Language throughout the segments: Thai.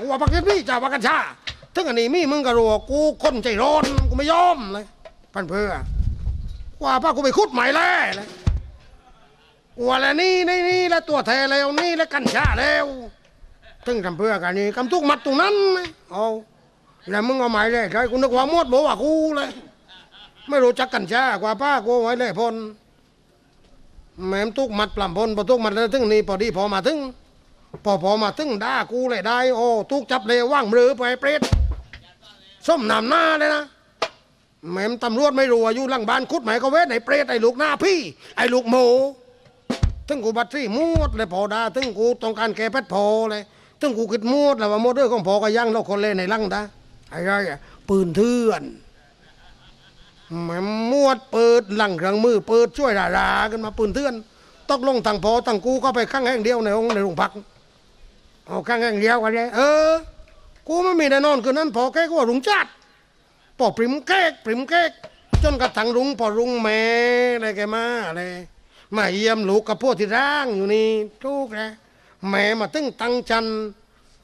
กูว่าพักพี่จ่าว่ากันชาถึงอันนี้มีมึงก็รู้ว่ากูคนใจร้อนกูไม่ยอมเลยพันเพื่อว่าป้ากูไปคุดใหม่แล้วเลยว่าแล้วนี่นี่นี่แล้วตัวแทแล้วนี่แล้วกันชาแล้วถึงทำเพื่อกันนี่กำทุกมัดตรงนั้นเอาแล้วมึงเอาใหม่เลยใช่กูนึกว่ามดบอกว่ากูเลยไม่รู้จักกันชากว่าป้ากูไว้เลยพนแม่มตุกมัดปลำพนพอตุกมัดแล้วถึงนี่พอดีพอมาถึง พอพอมาถึงด่ากูเลยได้ โอ้ตุกจับเลยว่างมือไปเปรตส้มนำหน้าเลยนะแม่มตำรวจไม่รู้ว่าอยู่หลังบ้านคุดหมายก็เวทไอ้เปรตไอ้ลูกหน้าพี่ ไอ้ลูกหมูถึงกูบัตรซี่มวดเลยพอด่าถึงกูต้องการแก้เพชรพอเลยถึงกูคิดมวดแล้วว่ามดเรื่องของพอก็ยังเราคนเล่นในลังดาไอ้ไรอะปืนเถื่อนแม่มวดเปิดหลังเครื่องมือเปิดช่วยดารากันมาปืนเทือนตกลงทางพอทางกูก็ไปข้างแห่งเดียวในห้องในโรงพัก เอาข้างแห่งเดียวกันเลยเออ กูไม่มีแน่นอนคืนนั้นพอแค่ก็ว่ารุงจัดพอปริมเค้กปริมเค้กจนกระทั่งรุงพอรุงแม่อะไรแกมาอะไรมาเยี่ยมลูกกับพวกที่ร่างอยู่นี่ทุกนะแม่มาตึ้งตังจัน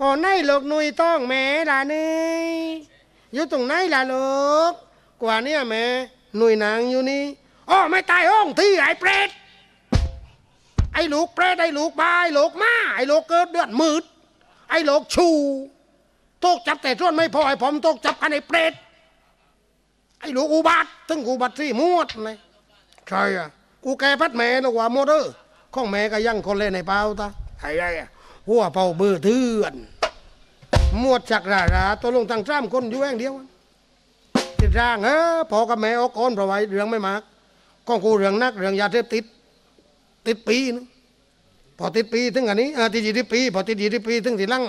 อ๋อในหลกหนุยต้องแม่ล่ะนี่อยู่ตรงไหนล่ะลูกกว่าเนี่ยแม่หน่วยนางอยู่นี่อ๋อไม่ตายห้องที่ไอ้เปรตไอ้ลูกเปรตไอ้ลูกบายลูกมาไอ้ลูกเกิดเดือดมืด ไอ้ลูกชูตกจับแต่ส่วนไม่พอไอ้ผมตกจับกันไอ้เปรตไอ้ลูกอุบัติถึงอุบัติที่มวดเลยใช่อะกูแกพัดแม่นะว่าหมดเออข้องแม่ก็ยังคนเล่นในเปล่าตาไอ้ไรอะหัวเป่าเบื่อเถื่อนมวดจักราราตัวลงทางจ้ามคนอยู่แห่งเดียวติดร่างเออพอกับแม่ออกก้อนเพราะไว่าเรื่องไม่มากก้องกูเรื่องนักเรื่องยาเสพติดติดปีนึง พอติดปีถึงอันนี้เออติดยี่สิบปีพอติดยี่สิบปีถึงทีหลัง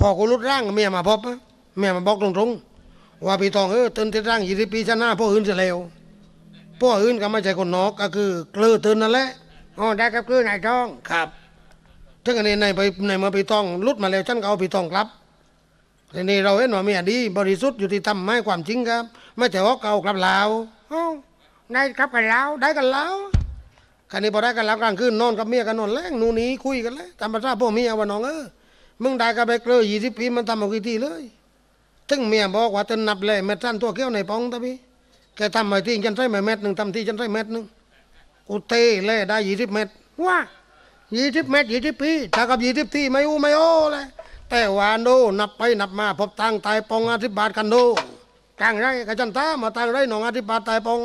พอกูรุดร่างเมียมาพบนะเมียมาบอกตรงๆว่าพี่ทองเออตื่นติดร่างยี่สิบปีชนะพ่ออื่นจะเลวพ่ออื่นก็ไม่ใช่คนนอกก็คือเกลือตื่นนั่นแหละอ๋อได้กับเกลือนายทองครับถึงอันนี้ในไปในเมื่อพี่ทองรุดมาแล้วฉันก็เอาพี่ทองกลับทีนี้เราเห็นว่าเมียดีบริสุทธิ์อยู่ที่ทำไม่ความจริงครับ ไม่แต่ว่าเก่ากลับลาวเอ้าได้กลับกันแล้วได้กันแล้ว คันนี้พอได้กันแล้วกลางคืนนอนกับเมียกันนอนแรงหนูหนี้คุยกันแล้วตามภาษาพวกเมียว่าน้องเออมึงได้กับไปเกลือยี่สิบปีมันทำเอากี่ทีเลยถึงเมียบอกว่าเต้นนับเลยเม็ดสั้นตัวเกี้ยวในปองตะพี่แกทำมาที่ฉันใช้มาเม็ดหนึ่งทำที่ฉันใช้เม็ดหนึ่งกูเตะเลยได้ยี่สิบเม็ดว้ายี่สิบเม็ดยี่สิบปีถ้ากับยี่สิบที่ไม่อู้ไม่โอ้เลยแต่ว่าโนนับไปนับมาพบตังตายปองอาทิบาทกันโนตังไรกะจันตามาตังไรหนองอาทิบาทตายปอง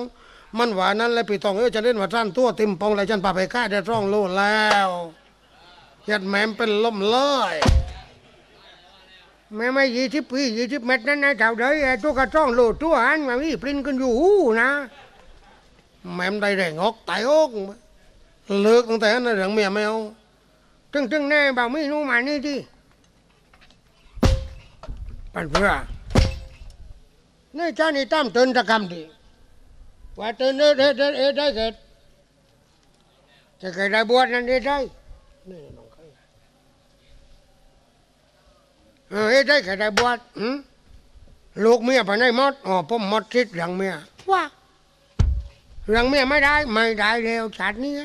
มันหวานนั้นเลยพี่ตองเออจะเล่นว่าท่านตัวติมปองเลยจันป่าไปค่ายได้ร่องโลแล้วยัดแหมมเป็นลมเลยแม่ไม่ยี่สิบปียี่สิบเม็ดนั่นนะเท่าเดยไอ้ตัวกระจ้องโลตัวอันมันมีปรินกันอยู่นะแมมได้แรงออกตายอกเลิกตั้งแต่นั้นเรื่องเมียไม่เอาตึงตึงแน่บ่าวไม่รู้มานี่ที่ปันเพื่อนี่เจ้านี่ตั้มเตือนตะกรรมดี ว่าตือนเอเอเอเอได้เกิดจะเกิดได้บวชนั่นได้ได้นี่น้องเคยเออเอได้เกิดได้บวชหืมลูกเมียไปไหนหมดอ๋อผมหมดทิศเรื่องเมียว่าเรื่องเมียไม่ได้ไม่ได้เร็วชาตินี้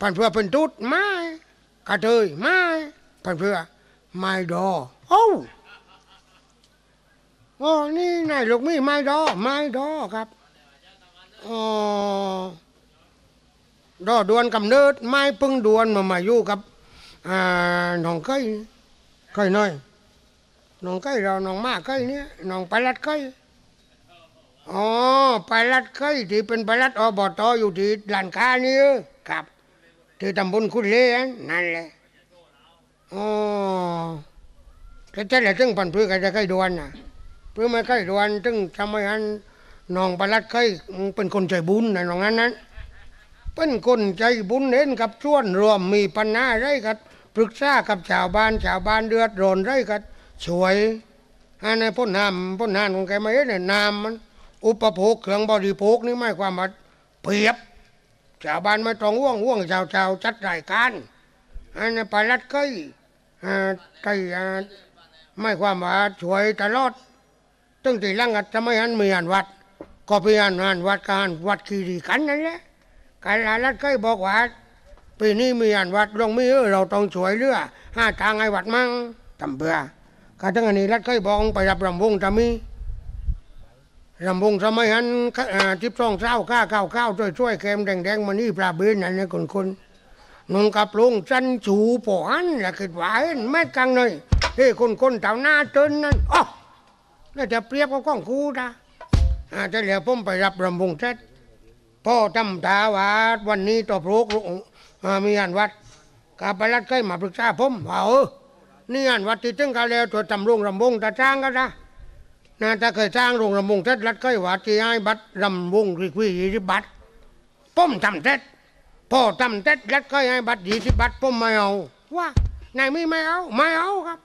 ปันเพื่อเป็นตุ๊ดไม่กระเทยไม่ปันเพื่อไม่ดอโอ้โอ้นี่นายลูกมีไม้ดอไม้ดอครับ อ๋อดอดวนกำเนิดไม้พึ่งดวนมามาอยู่กับอ่าน้องไก่ไก่น้อยน้องไก่เราน้องมาไก่เนี่ยน้องปลัดไก่อ๋อปลัดไก่ที่เป็นปลัดอบตอยู่ที่ลานค้านี่ครับที่ตำบลคุณเลี้ยงนั่นแหละอ๋อแต่แต่ละถึงปันพื้กันจะไก่ดวนน่ะเพื่อไม่ใกล้ดวนถึงทำให้อัน น้องประลัดเคยเป็นคนใจบุญในะน้องนั้นนั้นเป็นคนใจบุญเน้นกับส่วนรวมมีปัญหาไรกับปรึกษากับชาวบ้านชาวบ้านเดือดร้อนไรกับช่วยอันในพ้นน้ำพ้นนานของแกไม่เนี่ยน้ำมัน อุปโภคเครื่องบริโภคนี่ไม่ความว่าเปรียบ ชาวบ้านไม่ต้องห่วงห่วงชาวชาวจัดรายการอันนี้ประลัดเคยอ่ไก่ไม่ความว่าช่วยตลอดตั้งแต่หลังอัตไม่หันมีอันวัด ก็ไปอ่านอ่านวัดการวัดคีรีกันนั่นแหละการลาลัดเคยบอกว่าปีนี้มีอันวัดลงมีเออเราต้องช่วยเหลือห้าทางไอ้วัดมั่งทำเบื่อกาทั้งอันนี้รัดเคยบอกไปรับรำวงจะมีรำวงสมัยนั้นทิพย์สองเศร้าก้าเก้าเก้าช่วยช่วยๆแคมแดงแดงมานี่ปลาเบนนั่นนะคนคนนุ่งกับลงจันจูปอนละคิดว่าเห็นแม่กังเลยเฮ้คนคนๆเต่าหน้าเตินนั่นอ๋อแล้วจะเปรียบกับของกูนะ อาจจะเหลียวผมไปรับรำวงเสร็จพ่อจำตาว่าวันนี้ต่อพรุกอ่ามีอันวัดกาไปรัดใกล้มาปรึกษาผมว่าเออนี่อันวัดที่ตึงกันแล้วตัวจำโรงรำวงตาจ้างก็นะนะถ้าเคยจ้างโรงรำวงเสร็จรัดใกล้วัดที่ให้บัตรรำวงรีคุยยี่สิบบาทผมทำเสร็จพ่อทำเสร็จรัดใกล้ให้บัตรยี่สิบบาทผมไม่เอาว่านายมีไม่เอาไม่เอาครับ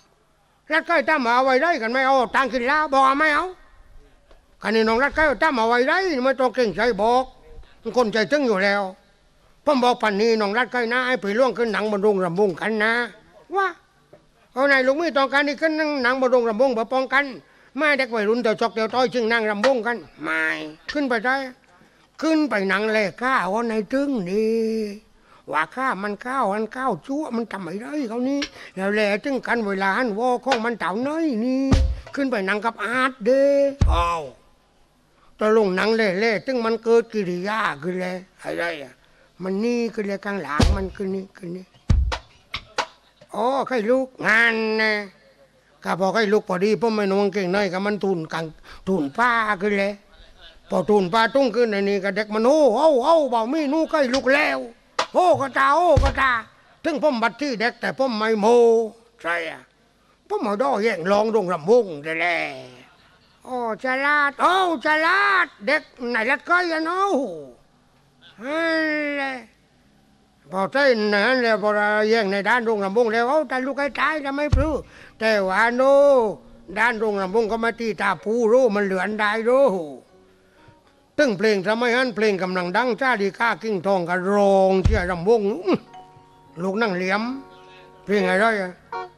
รัดใกล้ทำเอาไว้ได้กันไม่เอาตังค์กินเหล้าบอกว่าไม่เอา กันนี่น้องรัดใกล้ทำเอาไว้ได้ไม่ต้องเก่งใจบอกคนใจถึงอยู่แล้วผมบอกปันนี้น้องรัดใกล้นะไอ้ผีล่วงขึ้นหนังบนโรงรำวงกันนะว่าเอาไหนลุงไม่ต้องการนี่ขึ้นหนังบนโรงรำวงเพื่อป้องกันไม่เด็กวัยรุ่นเดี๋ยวจอกเดี๋ยวต้อยจึงนั่งรำวงกันไม่ขึ้นไปได้ ขึ้นไปหนังเลยข้าว่าในตึงนี่ว่าข้ามันข้าวมันข้าวชั่วมันทำไมได้เขานี่แล้วแหละจึงกันเวลาหันวอของมันเต่าน้อยนี่ ขึ้นไปหนังกับอาร์ตเด้อ้าว ตลงหนังเล่ๆตึงมันเกิดกิริยาขึ้นเลยอะไรอะมันนี่ขึ้นเลยข้างหลังมันขึ้นนี่ขึ้นนี่อ๋อใครลูกงานนะข้าพอใครลูกพอดีผมไม่นวงเก่งน้อยกับมันทุนกังทุนป้าขึ้นเลยพอทุนป้าตุ้งขึ้นในนี่ก็เด็กมันโอ้โอ้โอ้บ่ามีนู่ใกล้ลูกแล้วโอ้ก็ตาโอ้ก็ตาถึงผมบัดที่เด็กแต่ผมไม่โมใช่อะผมมาดอแย่งลองดงรำวงได้แหละ โอ้ฉลาด โอ้ฉลาด เด็กไหนละก็ยันโอ้ฮันเลยพอใช่นั่นเลยพอแย่งในด้านโรงลำบงแล้วเอาแต่ลูกไอ้ตายจะไม่พลื้แต่ว่าโนด้านโรงลำบงก็มาตีตาผู้รู้มันเหลือนได้รู้ตึ้งเพลงสมัยนั้นเพลงกำลังดังจ้าดีก้ากิ้งทองกันรองเชี่ยลำบงลูกนั่งเหลี่ยม เพลงอะไร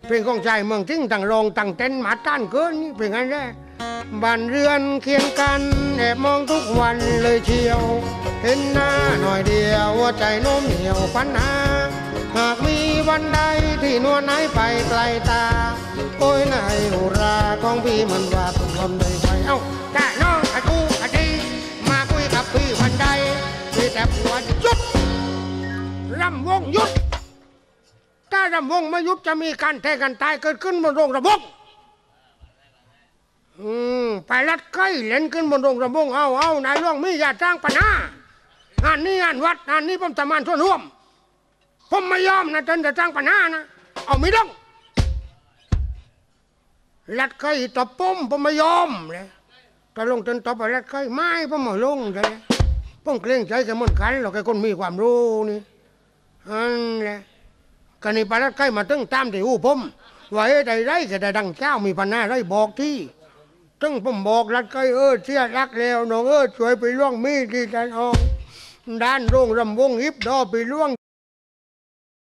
เพลงของชายเมืองทิ้งต่างรองต่างเต้นหมาต้านเกินนี่เพลงอะไร บ้านเรือนเคียงกันแอบมองทุกวันเลยเชียว เห็นหน้าหน่อยเดียวหัวใจโน้มเหนียวฝันหา หากมีวันใดที่นวลไหนไปไกลตา โอ้ยนายอุราของพี่มันว่าผมทนได้ไหมเอ้าจ้าน้องไอ้กูไอ้ดีมาคุยกับพี่วันใดพี่แต่ปวดหยุดรำวงหยุดถ้ารำวงไม่ยุบจะมีการแทงกันตายเกิดขึ้นบนโรงระบง อืมไปรัดใกล้เล่นขึ้นบนโรงระบงเอาเอานายหลวงมีอย่าจ้างปัญหางานนี้งานวัดงานนี้ผมทำงานส่วนร่วม ผมไม่ยอมนะจนจะจ้างปัญหานะเอาไม่ต้องรัดใกล้ตบผมผมไม่ยอมเลยถ้าลงจนตบไปรัดใกล้ไม่ผมไม่ลงเลยผมเกรงใจแกมันกันหรอกแกคนมีความรู้นี่อันแหละกันนี่ปลาใกล้มาตึ้งตามที่หูผมว่าเอ้ใดไรแกได้ดังเจ้ามีปัญหาไรบอกที่ ตึ้งผมบอกรัดใกล้เออเสียรักแล้วน้องเออช่วยไปล่วงมีดที่ใจออกด้านโรงรำวงฮิปดอไปล่วง